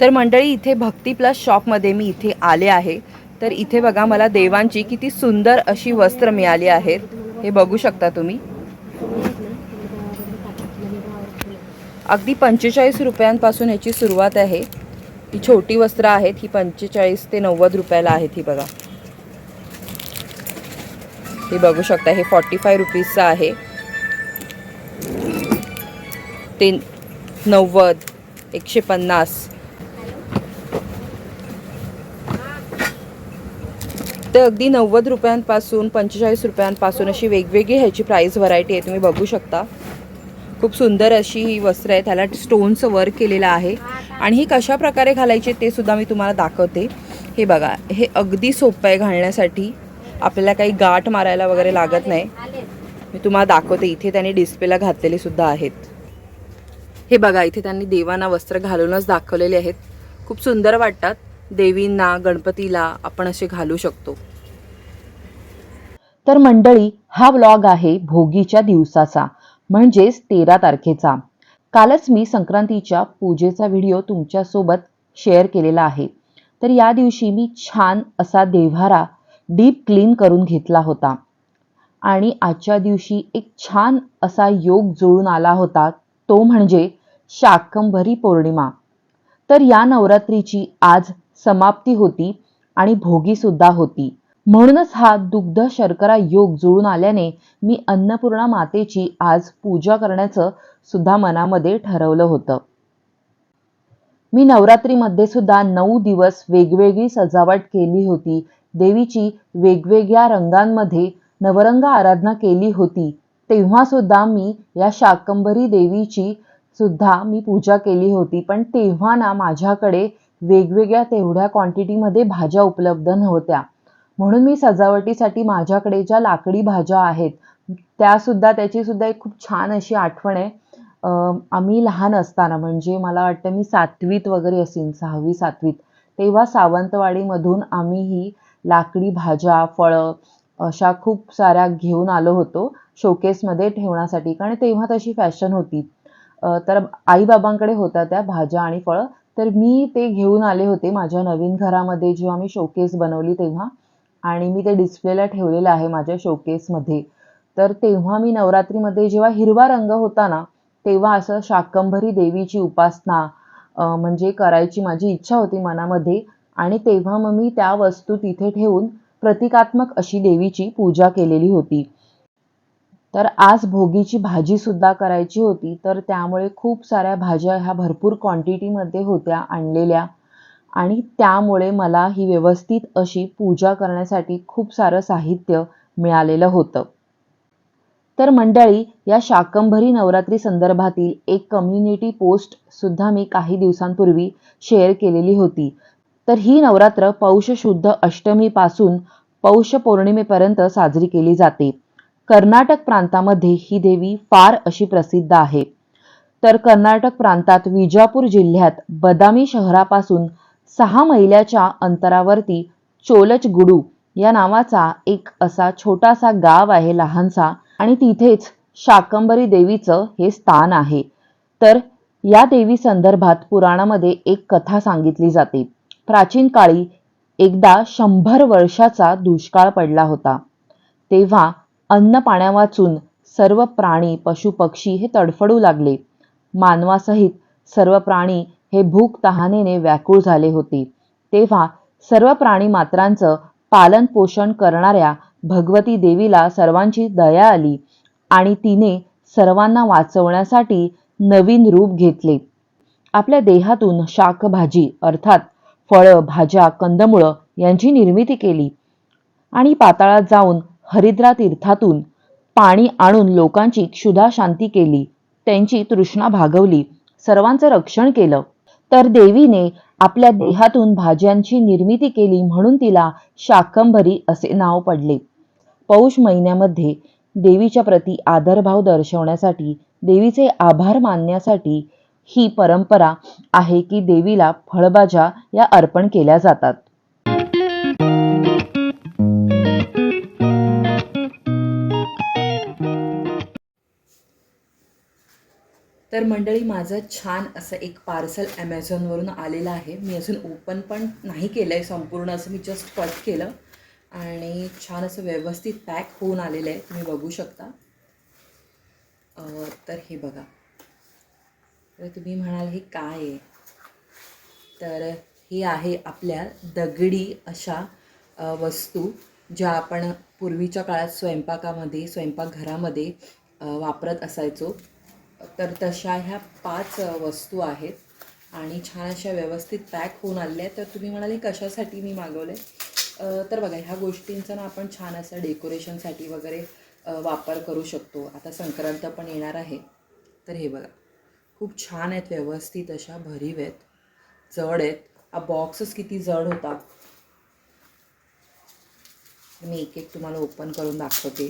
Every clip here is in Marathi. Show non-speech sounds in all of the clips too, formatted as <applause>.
तर मंडळी इथे भक्ती प्लस शॉपमध्ये मी इथे आले आहे. तर इथे बघा मला देवांची किती सुंदर अशी वस्त्र मिळाली आहेत. हे बघू शकता तुम्ही. अगदी पंचेचाळीस रुपयांपासून ह्याची सुरुवात आहे. ही छोटी वस्त्र आहेत ही पंचेचाळीस ते नव्वद रुपयाला आहेत ही बघा. हे बघू शकता हे फॉर्टी फाय रुपीजचं आहे. ते नव्वद एकशे पन्नास तर अगदी नव्वद रुपयांपासून पंचेचाळीस रुपयांपासून अशी वेगवेगळी ह्याची प्राईस व्हरायटी आहे. तुम्ही बघू शकता. खूप सुंदर अशी ही वस्त्र आहे. त्याला स्टोनचं वर्क केलेलं आहे. आणि ही कशा प्रकारे घालायची ते सुद्धा मी तुम्हाला दाखवते. हे बघा हे अगदी सोपं आहे घालण्यासाठी. आपल्याला काही गाठ मारायला वगैरे लागत नाही. मी तुम्हाला दाखवते इथे त्यांनी डिस्प्लेला घातलेले सुद्धा आहेत. हे बघा इथे त्यांनी देवांना वस्त्र घालूनच दाखवलेले आहेत. खूप सुंदर वाटतात. देवींना गणपतीला आपण असे घालू शकतो. तर मंडळी हा व्लॉग आहे भोगीच्या दिवसाचा म्हणजेच तेरा तारखेचा. कालच मी संक्रांतीच्या पूजेचा व्हिडिओ तुमच्यासोबत शेअर केलेला आहे. तर या दिवशी मी छान असा देव्हारा डीप क्लीन करून घेतला होता. आणि आजच्या दिवशी एक छान असा योग जुळून आला होता तो म्हणजे शाकंभरी पौर्णिमा. तर या नवरात्रीची आज समाप्ती होती आणि भोगी सुद्धा होती. म्हणूनच हा दुग्ध शर्करा योग जुळून आल्याने मी अन्नपूर्णा मातेची आज पूजा करण्याचं सुद्धा मनामध्ये ठरवलं होतं. मी नवरात्रीमध्ये सुद्धा नऊ दिवस वेगवेगळी सजावट केली होती. देवीची वेगवेगळ्या रंगांमध्ये नवरंग आराधना केली होती. तेव्हा सुद्धा मी या शाकंभरी देवीची सुद्धा मी पूजा केली होती. पण तेव्हा ना माझ्याकडे वेगवेगळ्या तेवढ्या क्वांटिटीमध्ये भाज्या उपलब्ध नव्हत्या. म्हणून मी सजावटीसाठी माझ्याकडे ज्या लाकडी भाज्या आहेत त्यासुद्धा त्याचीसुद्धा त्याची सुद्धा एक खूप छान अशी आठवण आहे. आम्ही लहान असताना म्हणजे मला वाटतं मी सातवीत वगैरे असेन सहावी सातवीत तेव्हा सावंतवाडीमधून आम्ही ही लाकडी भाज्या फळं अशा खूप साऱ्या घेऊन आलो होतो शोकेसमध्ये ठेवण्यासाठी. कारण तेव्हा तशी फॅशन होती. तर आईबाबांकडे होत्या त्या भाज्या आणि फळं. तर मी ते घेऊन आले होते माझ्या नवीन घरामध्ये जेव्हा मी शोकेस बनवली तेव्हा. आणि मी ते डिस्प्लेला ठेवलेलं आहे माझ्या शोकेसमध्ये तर तेव्हा मी नवरात्रीमध्ये जेव्हा हिरवा रंग होता ना तेव्हा असं शाकंभरी देवीची उपासना म्हणजे करायची माझी इच्छा होती मनामध्ये. आणि तेव्हा मग मी त्या वस्तू तिथे ठेवून प्रतिकात्मक अशी देवीची पूजा केलेली होती. तर आज भोगीची भाजी सुद्धा करायची होती तर त्यामुळे खूप साऱ्या भाज्या ह्या भरपूर क्वांटिटीमध्ये होत्या आणलेल्या. आणि त्यामुळे मला ही व्यवस्थित अशी पूजा करण्यासाठी खूप सारं साहित्य मिळालेलं होतं. तर मंडळी या शाकंभरी नवरात्री संदर्भातील एक कम्युनिटी पोस्ट सुद्धा मी काही दिवसांपूर्वी शेअर केलेली होती. तर ही नवरात्र पौष शुद्ध अष्टमीपासून पौष पौर्णिमेपर्यंत साजरी केली जाते. कर्नाटक प्रांतामध्ये ही देवी फार अशी प्रसिद्ध आहे. तर कर्नाटक प्रांतात विजापूर जिल्ह्यात बदामी शहरापासून सहा मैलाच्या अंतरावरती चोलचगुडू या नावाचा एक असा छोटासा गाव आहे लहानसा आणि तिथेच शाकंभरी देवीचं हे स्थान आहे. तर या देवी संदर्भात पुराणामध्ये एक कथा सांगितली जाते. प्राचीन काळी एकदा शंभर वर्षाचा दुष्काळ पडला होता. तेव्हा अन्न पाण्यावाचून सर्व प्राणी पशुपक्षी हे तडफडू लागले. मानवासहित सर्व प्राणी हे भूक तहानेने व्याकुळ झाले होते. तेव्हा सर्व प्राणी मात्रांचं पालन पोषण करणाऱ्या भगवती देवीला सर्वांची दया आली आणि तिने सर्वांना वाचवण्यासाठी नवीन रूप घेतले. आपल्या देहातून शाकभाजी अर्थात फळं भाज्या कंदमुळं यांची निर्मिती केली आणि पाताळात जाऊन हरिद्रा तीर्थातून पाणी आणून लोकांची क्षुधा शांती केली. त्यांची तृष्णा भागवली. सर्वांचं रक्षण केलं. तर देवीने आपल्या देहातून भाज्यांची निर्मिती केली म्हणून तिला शाकंभरी असे नाव पडले. पौष महिन्यामध्ये देवीच्या प्रती आदरभाव दर्शवण्यासाठी देवीचे आभार मानण्यासाठी ही परंपरा आहे की देवीला फळभाज्या या अर्पण केल्या जातात. तर मंडळी माझं छान असं एक पार्सल ॲमेझॉनवरून आलेलं आहे. मी अजून ओपन पण नाही केलं आहे संपूर्ण असं मी जस्ट कट केलं. आणि छान असं व्यवस्थित पॅक होऊन आलेलं आहे. तुम्ही बघू शकता. तर हे बघा. तर तुम्ही म्हणाल हे काय आहे? तर ही आहे आपल्या दगडी अशा वस्तू ज्या आपण पूर्वीच्या काळात स्वयंपाकामध्ये स्वयंपाकघरामध्ये वापरत असायचो. तर तशा ह्या पाच वस्तू आहेत. आणि छान अशा व्यवस्थित पॅक होऊन आलेल्या आहेत तर तुम्ही म्हणाले कशासाठी मी मागवलं? आहे तर बघा ह्या गोष्टींचा ना आपण छान असं डेकोरेशनसाठी वगैरे वापर करू शकतो. आता संक्रांत पण येणार आहे. तर हे बघा खूप छान आहेत व्यवस्थित अशा भरीव आहेत जड आहेत. हा बॉक्सच किती जड होता. मी एक एक तुम्हाला ओपन करून दाखवते.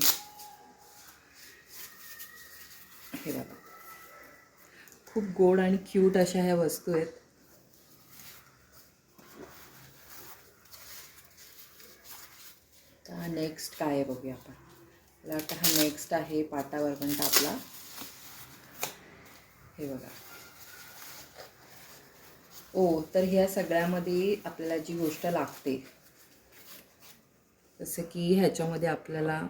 हे बघा. खूप गोड आणि क्यूट अशा ह्या वस्तू आहेत. तर नेक्स्ट काय आहे बघूया आपण. मला वाटतं हा नेक्स्ट आहे पाटावर पण आपला. हे बघा. ओ तर ह्या सगळ्यामध्ये आपल्याला जी गोष्ट लागते जसं की ह्याच्यामध्ये आपल्याला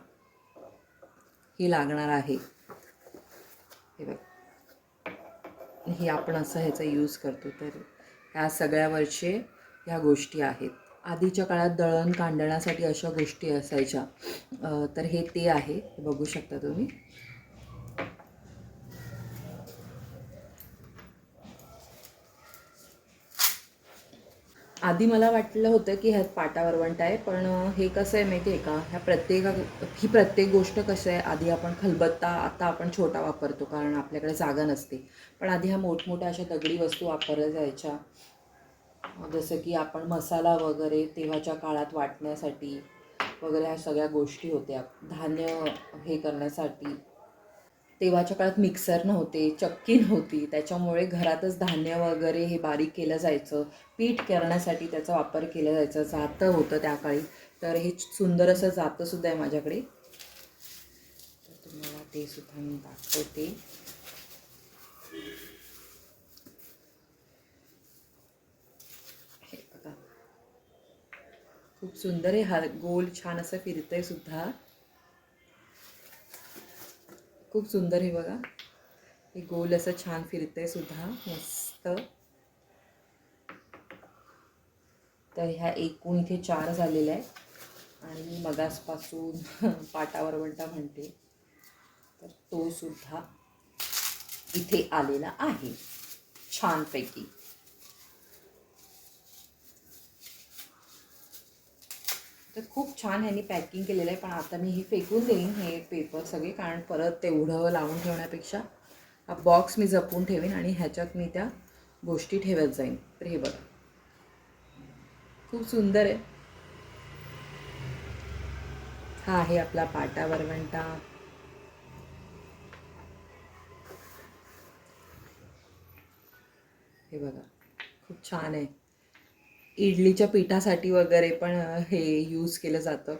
ही लागणार आहे. हे बघ. हे आपण असं ह्याचा यूज करतो. तर ह्या सगळ्यावरचे ह्या गोष्टी आहेत. आधीच्या काळात दळण कांडण्यासाठी अशा गोष्टी असायच्या. तर हे ते आहे. बघू शकता तुम्ही. आधी मला वाटलं होतं की ह्यात पाटा वरवंट आहे पण हे कसं आहे माहिती आहे का? ह्या प्रत्येक ही प्रत्येक गोष्ट कसं आहे? आधी आपण खलबत्ता आता आपण छोटा वापरतो कारण आपल्याकडे जागा नसते. पण आधी ह्या मोठमोठ्या अशा दगडी वस्तू वापरल्या जायच्या. जसं की आपण मसाला वगैरे तेव्हाच्या काळात वाटण्यासाठी वगैरे ह्या सगळ्या गोष्टी होत्या. धान्य हे करण्यासाठी. तेव्हाच्या काळात मिक्सर नव्हते चक्की नव्हती. त्याच्यामुळे घरातच धान्य वगैरे हे बारीक केलं जायचं. पीठ करण्यासाठी त्याचा वापर केला जायचा. जातं होतं त्या काळी. तर हे सुंदर असं जातंसुद्धा आहे माझ्याकडे. तर तुम्हाला ते सुद्धा मी दाखवते. हे बघा. खूप सुंदर आहे. हा गोल छान असं फिरतंय सुद्धा. खूप सुंदर हे बघा. हे गोल असं छान फिरतंय सुद्धा. मस्त. तर ह्या एकूण इथे चार झालेल्या आहेत. आणि मी मगासपासून <laughs> पाटावर म्हणता म्हणते. तर तो सुद्धा इथे आलेला आहे. छानपैकी. तर खूप छान ह्यांनी पॅकिंग केलेलं आहे. पण आता मी हे फेकून देईन हे पेपर सगळे. कारण परत तेवढं लावून ठेवण्यापेक्षा हा बॉक्स मी जपून ठेवेन आणि ह्याच्यात मी त्या गोष्टी ठेवत जाईन. तर हे बघा. खूप सुंदर आहे. हा आहे आपला पाटा वरवंटा. हे बघा. खूप छान आहे. इडलीच्या पिठासाठी वगैरे पण हे यूज केलं जातं.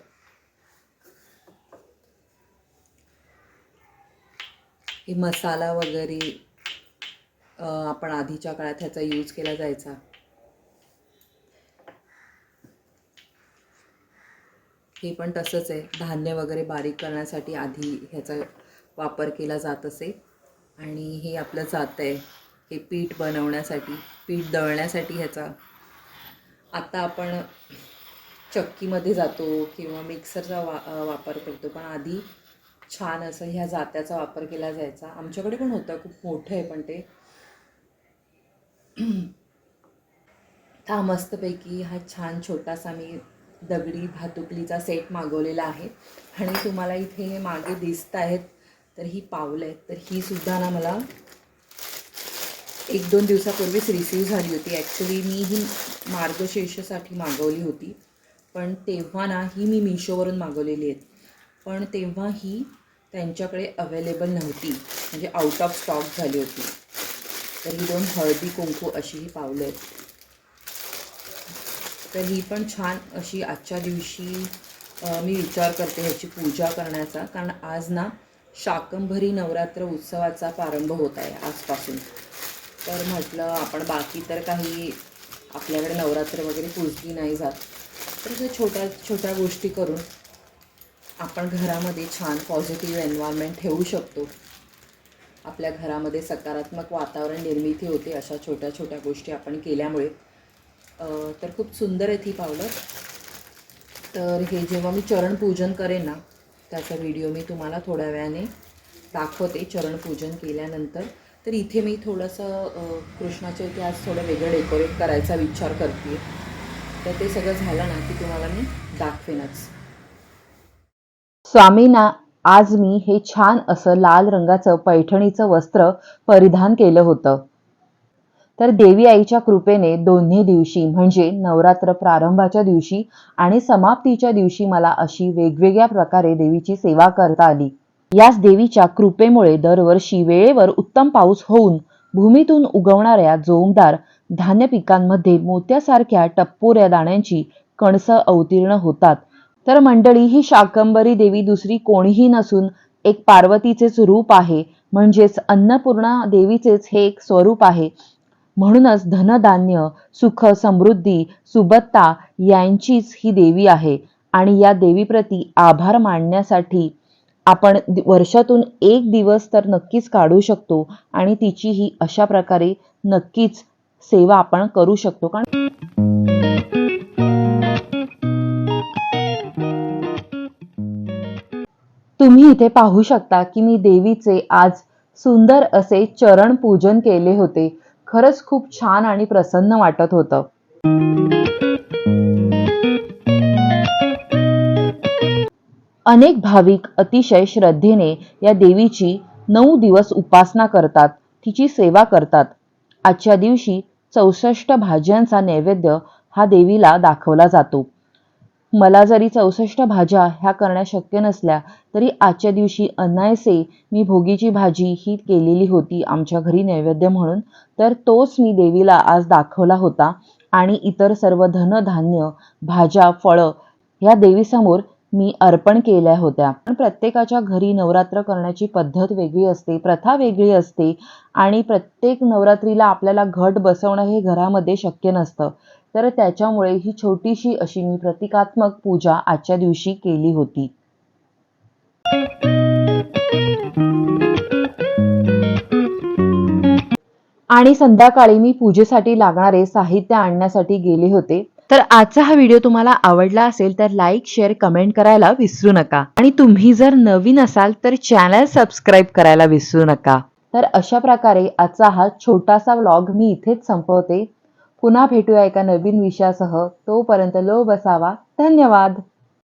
हे मसाला वगैरे आपण आधीच्या काळात ह्याचा यूज केला जायचा. हे पण तसंच आहे. धान्य वगैरे बारीक करण्यासाठी आधी ह्याचा वापर केला जात असे. आणि हे आपलं जात आहे हे पीठ बनवण्यासाठी पीठ दळण्यासाठी ह्याचा आता आपण चक्कीमध्ये जातो किंवा मिक्सरचा वा वापर करतो. पण आधी छान असं ह्या जात्याचा वापर केला जायचा. आमच्याकडे पण होतं खूप मोठं आहे पण ते. <clears throat> हा मस्तपैकी हा छान छोटासा मी दगडी भातुकलीचा सेट मागवलेला आहे. आणि तुम्हाला इथे हे मागे दिसत आहेत तर ही पावलं आहेत. तर ही सुद्धा ना मला एक दोन दिवसापूर्वीच रिसीव झाली होती. ॲक्च्युली मी ही मार्गशीर्षसाठी मागवली होती. पण तेव्हा ना ही मी मिशोवरून मागवलेली आहेत. पण तेव्हा ही त्यांच्याकडे अवेलेबल नव्हती. म्हणजे आउट ऑफ स्टॉक झाली होती. तर ही दोन हळदी कुंकू अशी ही पावलं आहेत. तर ही पण छान अशी आजच्या दिवशी मी विचार करते ह्याची पूजा करण्याचा. कारण आज ना शाकंभरी नवरात्र उत्सवाचा प्रारंभ होत आहे आजपासून. तर म्हटलं आपण बाकी तर काही आपल्याकडे नवरात्र वगैरे पुजली नाही जात. तर त्या छोट्या छोट्या गोष्टी करून आपण घरामध्ये छान पॉझिटिव्ह एन्व्हायरमेंट ठेवू शकतो. आपल्या घरामध्ये सकारात्मक वातावरण निर्मिती होते अशा छोट्या छोट्या गोष्टी आपण केल्यामुळे. तर खूप सुंदर आहे ती पावलं. तर हे जेव्हा मी चरणपूजन करेन ना त्याचा व्हिडिओ मी तुम्हाला थोड्या वेळाने दाखवते चरणपूजन केल्यानंतर. तर इथे मी थोडंसं कृष्णाच्या इथे आज थोडं वेगळं डेकोरेट करायचा विचार करते तर ते सगळं झालं ना की तुम्हाला मी दाखवेनच. स्वामींना आज मी हे छान असं लाल रंगाचं पैठणीचं वस्त्र परिधान केलं होतं. तर देवी आईच्या कृपेने दोन्ही दिवशी म्हणजे नवरात्र प्रारंभाच्या दिवशी आणि समाप्तीच्या दिवशी मला अशी वेगवेगळ्या प्रकारे देवीची सेवा करता आली. याच देवीच्या कृपेमुळे दरवर्षी वेळेवर उत्तम पाऊस होऊन भूमीतून उगवणाऱ्या जोमदार धान्य पिकांमध्ये मोत्यासारख्या टप्पोऱ्या दाण्यांची कणसं अवतीर्ण होतात. तर मंडळी ही शाकंबरी देवी दुसरी कोणीही नसून एक पार्वतीचेच रूप आहे. म्हणजेच अन्नपूर्णा देवीचेच हे एक स्वरूप आहे. म्हणूनच धनधान्य सुख समृद्धी सुबत्ता यांचीच ही देवी आहे. आणि या देवीप्रती आभार मानण्यासाठी आपण वर्षातून एक दिवस तर नक्कीच काढू शकतो आणि तिची ही अशा प्रकारे नक्कीच सेवा आपण करू शकतो. कारण तुम्ही इथे पाहू शकता की मी देवीचे आज सुंदर असे चरण पूजन केले होते. खरंच खूप छान आणि प्रसन्न वाटत होतं. अनेक भाविक अतिशय श्रद्धेने या देवीची नऊ दिवस उपासना करतात तिची सेवा करतात. आजच्या दिवशी चौसष्ट भाज्यांचा नैवेद्य हा देवीला दाखवला जातो. मला जरी चौसष्ट भाज्या ह्या करण्या शक्य नसल्या तरी आजच्या दिवशी अनायसे मी भोगीची भाजी ही केलेली होती आमच्या घरी नैवेद्य म्हणून तर तोच मी देवीला आज दाखवला होता. आणि इतर सर्व धनधान्य भाज्या फळं ह्या देवीसमोर मी अर्पण केल्या होत्या. पण प्रत्येकाच्या घरी नवरात्र करण्याची पद्धत वेगळी असते प्रथा वेगळी असते आणि प्रत्येक नवरात्रीला आपल्याला घट बसवणं हे घरामध्ये शक्य नसतं. तर त्याच्यामुळे ही छोटीशी अशी मी प्रतिकात्मक पूजा आजच्या दिवशी केली होती. आणि संध्याकाळी मी पूजेसाठी लागणारे साहित्य आणण्यासाठी गेले होते. तर आजचा हा व्हिडिओ तुम्हाला आवडला असेल तर लाईक शेअर कमेंट करायला विसरू नका. आणि तुम्ही जर नवीन असाल तर चॅनल सबस्क्राईब करायला विसरू नका. तर अशा प्रकारे आजचा हा छोटासा व्लॉग मी इथेच संपवते. पुन्हा भेटूया एका नवीन विषयासह. तोपर्यंत लो बसावा धन्यवाद.